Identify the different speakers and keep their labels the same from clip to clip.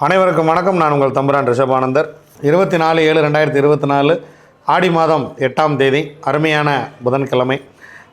Speaker 1: அனைவருக்கும் வணக்கம். நான் உங்கள் தம்புரான் ரிஷபானந்தர். இருபத்தி நாலு ஏழு ரெண்டாயிரத்தி இருபத்தி நாலு ஆடி மாதம் எட்டாம் தேதி அருமையான புதன்கிழமை.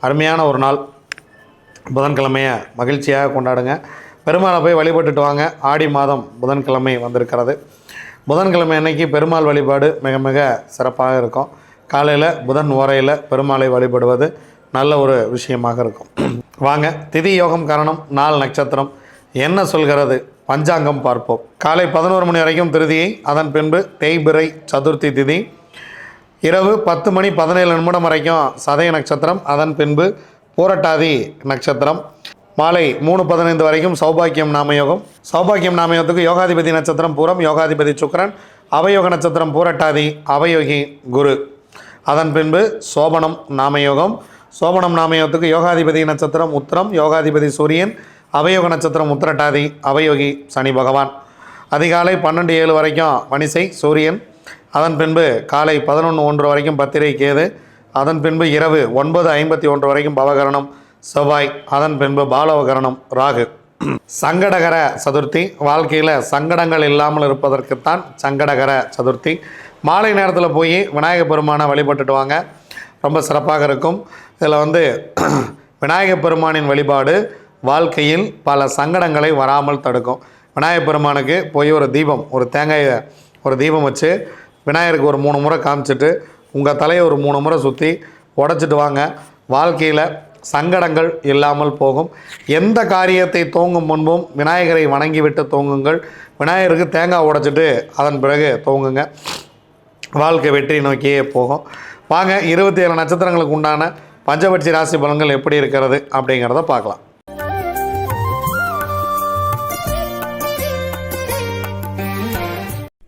Speaker 1: அருமையான ஒரு நாள். புதன்கிழமையை மகிழ்ச்சியாக கொண்டாடுங்க. பெருமாளை போய் வழிபட்டுட்டு வாங்க. ஆடி மாதம் புதன்கிழமை வந்திருக்கிறது. புதன்கிழமை அன்னைக்கு பெருமாள் வழிபாடு மிக மிக சிறப்பாக இருக்கும். காலையில் புதன் ஓரையில் பெருமாளை வழிபடுவது நல்ல ஒரு விஷயமாக இருக்கும். வாங்க திதி யோகம் காரணம் நாள் நட்சத்திரம். என்ன சொல்கிறது? பஞ்சாங்கம் பார்ப்போம். காலை பதினோரு மணி வரைக்கும் திருதியை அதன் பின்பு தேய்பிறை சதுர்த்தி திதி. இரவு பத்து மணி பதினேழு நிமிடம் வரைக்கும் சதய நட்சத்திரம் அதன் பின்பு பூரட்டாதி நட்சத்திரம். மாலை மூணு பதினைந்து வரைக்கும் சௌபாக்கியம் நாமயோகம். சௌபாக்கியம் நாமயோகத்துக்கு யோகாதிபதி நட்சத்திரம் பூரம் யோகாதிபதி சுக்கரன் அவயோக நட்சத்திரம் பூரட்டாதி அவயோகி குரு. அதன் பின்பு சோபனம் நாமயோகம். சோபனம் நாமயோகத்துக்கு யோகாதிபதி நட்சத்திரம் உத்திரம் யோகாதிபதி சூரியன் அவயோக நட்சத்திரம் உத்திரட்டாதி அவயோகி சனி பகவான். அதிகாலை பன்னெண்டு ஏழு வரைக்கும் வனிசை சூரியன். அதன் பின்பு காலை பதினொன்று ஒன்று வரைக்கும் பத்திரை கேது. அதன் பின்பு இரவு ஒன்பது ஐம்பத்தி ஒன்று வரைக்கும் பவகரணம் செவ்வாய். அதன் பின்பு பாலவகரணம் ராகு. சங்கடகர சதுர்த்தி. வாழ்க்கையில் சங்கடங்கள் இல்லாமல் இருப்பதற்குத்தான் சங்கடகர சதுர்த்தி. மாலை நேரத்தில் போய் விநாயகப் பெருமானை வழிபட்டுட்டு வாங்க. ரொம்ப சிறப்பாக இருக்கும். இதில் வந்து விநாயகப் பெருமானின் வழிபாடு வாழ்க்கையில் பல சங்கடங்களை வராமல் தடுக்கும். விநாயகர் பெருமானுக்கு போய் ஒரு தீபம் ஒரு தேங்காயை ஒரு தீபம் வச்சு விநாயகருக்கு ஒரு மூணு முறை காமிச்சிட்டு உங்கள் தலையை ஒரு மூணு முறை சுற்றி உடச்சிட்டு வாங்க. வாழ்க்கையில் சங்கடங்கள் இல்லாமல் போகும். எந்த காரியத்தை தூங்கும் முன்பும் விநாயகரை வணங்கிவிட்டு தூங்குங்கள். விநாயகருக்கு தேங்காய் உடைச்சிட்டு அதன் பிறகு தூங்குங்க. வாழ்க்கை வெற்றி நோக்கியே போகும். வாங்க இருபத்தி ஏழு நட்சத்திரங்களுக்கு உண்டான பஞ்சபட்சி ராசி பலன்கள் எப்படி இருக்கிறது அப்படிங்கிறத பார்க்கலாம்.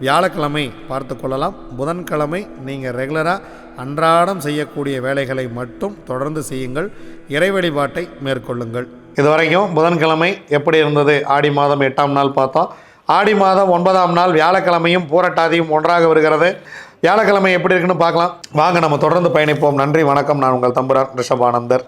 Speaker 1: வியாழக்கிழமை பார்த்து கொள்ளலாம். புதன்கிழமை நீங்கள் ரெகுலராக அன்றாடம் செய்யக்கூடிய வேலைகளை மட்டும் தொடர்ந்து செய்யுங்கள். இறை வழிபாட்டை மேற்கொள்ளுங்கள். இதுவரைக்கும் புதன்கிழமை எப்படி இருந்தது? ஆடி மாதம் எட்டாம் நாள் பார்த்தோம் ஆடி மாதம் ஒன்பதாம் நாள் வியாழக்கிழமையும் பூரட்டாதியும் ஒன்றாக வருகிறது. வியாழக்கிழமை எப்படி இருக்குன்னு பார்க்கலாம். வாங்க நம்ம தொடர்ந்து பயணிப்போம். நன்றி வணக்கம். நான் உங்கள் தம்புரான் ரிஷபானந்தர்.